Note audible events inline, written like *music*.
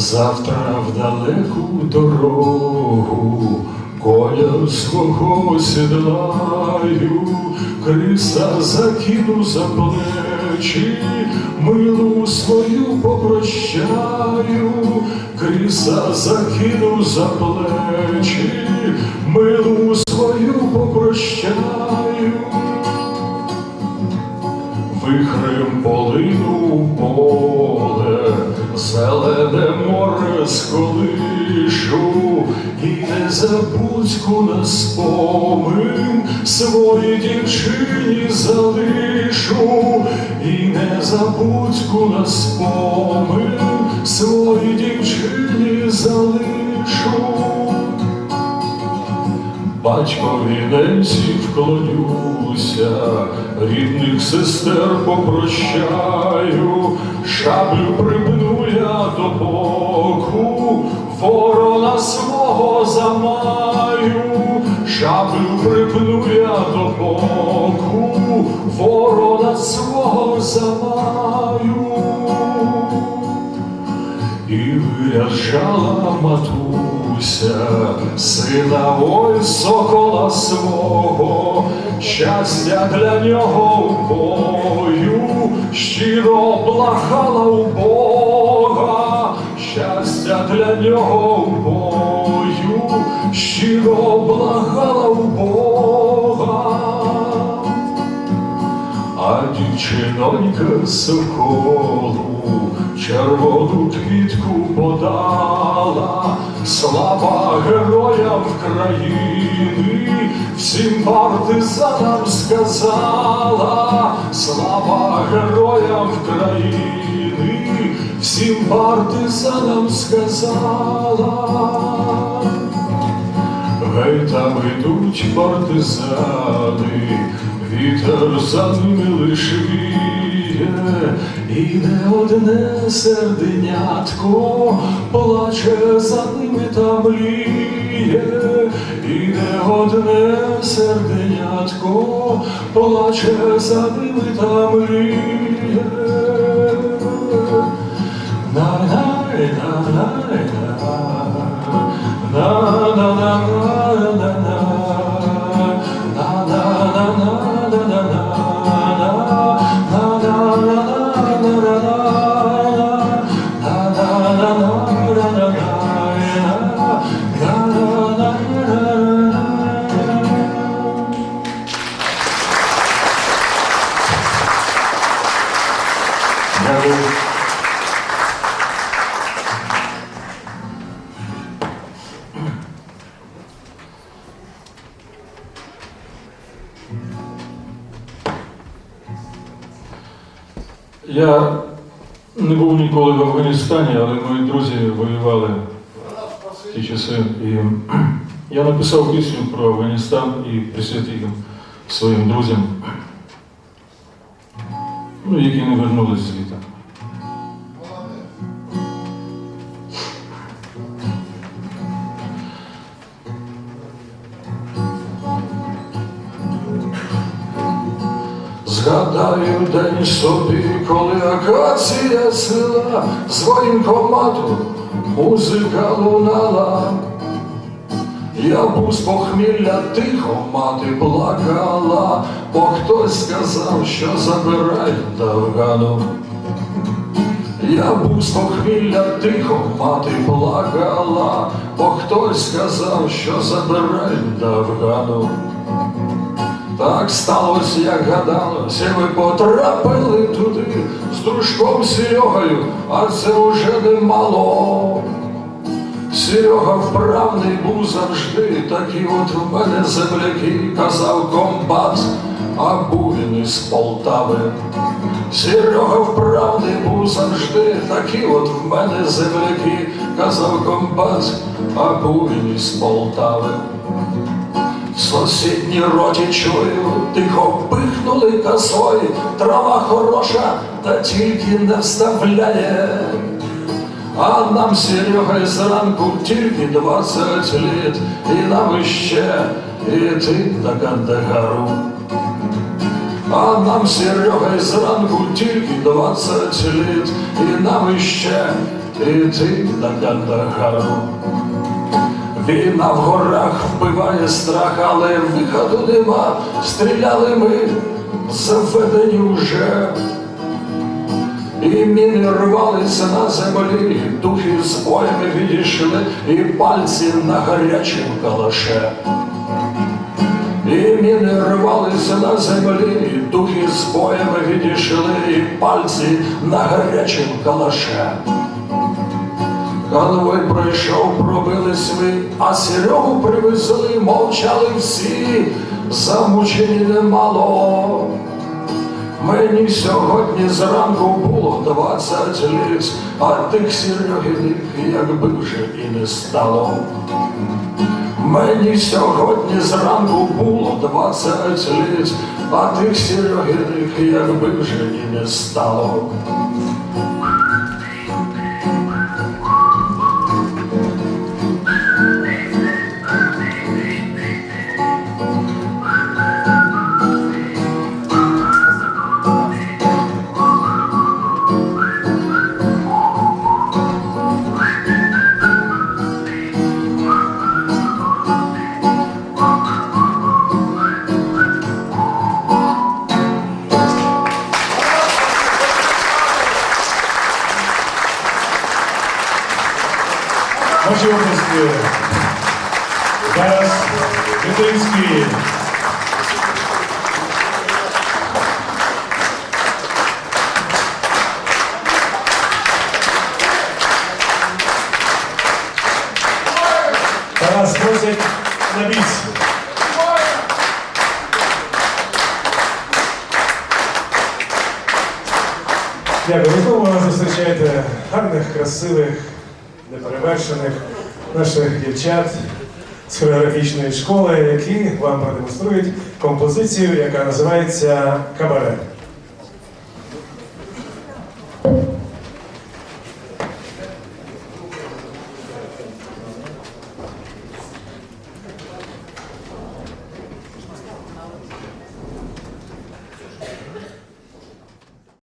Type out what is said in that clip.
Завтра в далеку дорогу коля свого сідлаю, криса закину за плечі, милу свою попрощаю, криса закину за плечі, милу свою попрощаю. Вихрем полину поле, зелене море сколишу, і не забудьку на спомин свої дівчині залишу, і не забудьку на спомин свої дівчині залишу. Батькові ненці вклонюся, рідних сестер попрощаю, шаблю припну я до боку, ворона свого замаю, шаблю припну я до боку, ворона свого замаю. І виряджала матуся, сина ой сокола свого, щастя для нього в бою, щиро благала у Бога, щастя для нього в бою, щиро благала у Бога. А дівчинонька соколу червону квітку подала, слава героям країни, всім партизанам сказала, слава героям країни, всім партизанам сказала. Гей там ідуть партизани, вітер за ними лиш віє, і не одне серденятко плаче за ними та мліє, і не одне серденятко плаче за ними та мліє. На-на-на-на-на. Дякую. Я не був ніколи в Афганістані, але мої друзі воювали в ті часи. І *clears throat* я написав пісню про Афганістан і присвятив їм своїм друзям, ну, які не вернулись звідти. Згадаю день собі, коли акація сила з воєнкомату музика лунала. Я був з похмілля тихо, мати плакала, бо хтось сказав, що забирають до Афгану. Я був з похмілля тихо, мати плакала, бо хтось сказав, що забирають до Афгану. Так сталося, як гадалося, ви потрапили туди з дружком Серегою, а це уже немало. Серега вправний був завжди, такі от в мене земляки, казав комбат, а був він із Полтави. Серега вправний був завжди, такі от в мене земляки, казав комбат, а був він із Полтави. В сусідній роті чую, тихо пихнули косою, трава хороша, та тільки не вставляє. А нам Серега зранку тільки 20 літ, і нам іще іти до Кандагару. А нам Серега зранку тільки 20 літ, і нам іще іти на Кандагару. Війна в горах вбиває страх, але виходу нема. Стріляли ми, заведені вже. І міни рвалися на землі, духи з боями відійшли, і пальці на гарячим калаше. І міни рвалися на землі, духи з боями відійшли, і пальці на гарячим калаше. Конвой пройшов, пробились ми, а Серегу привезли, мовчали всі, замучені немало. Мені сьогодні зранку було двадцять літ, а тих Серегиних якби вже і не стало. Мені сьогодні зранку було двадцять літ, а тих Серегиних якби вже і не стало. Ваші області. Зараз Вітинський. Тарас просять на біс. Дякую. Ви знову нас зустрічаєте гарних, красивих, неперевершених наших дівчат з хореографічної школи, які вам продемонструють композицію, яка називається Кабаре.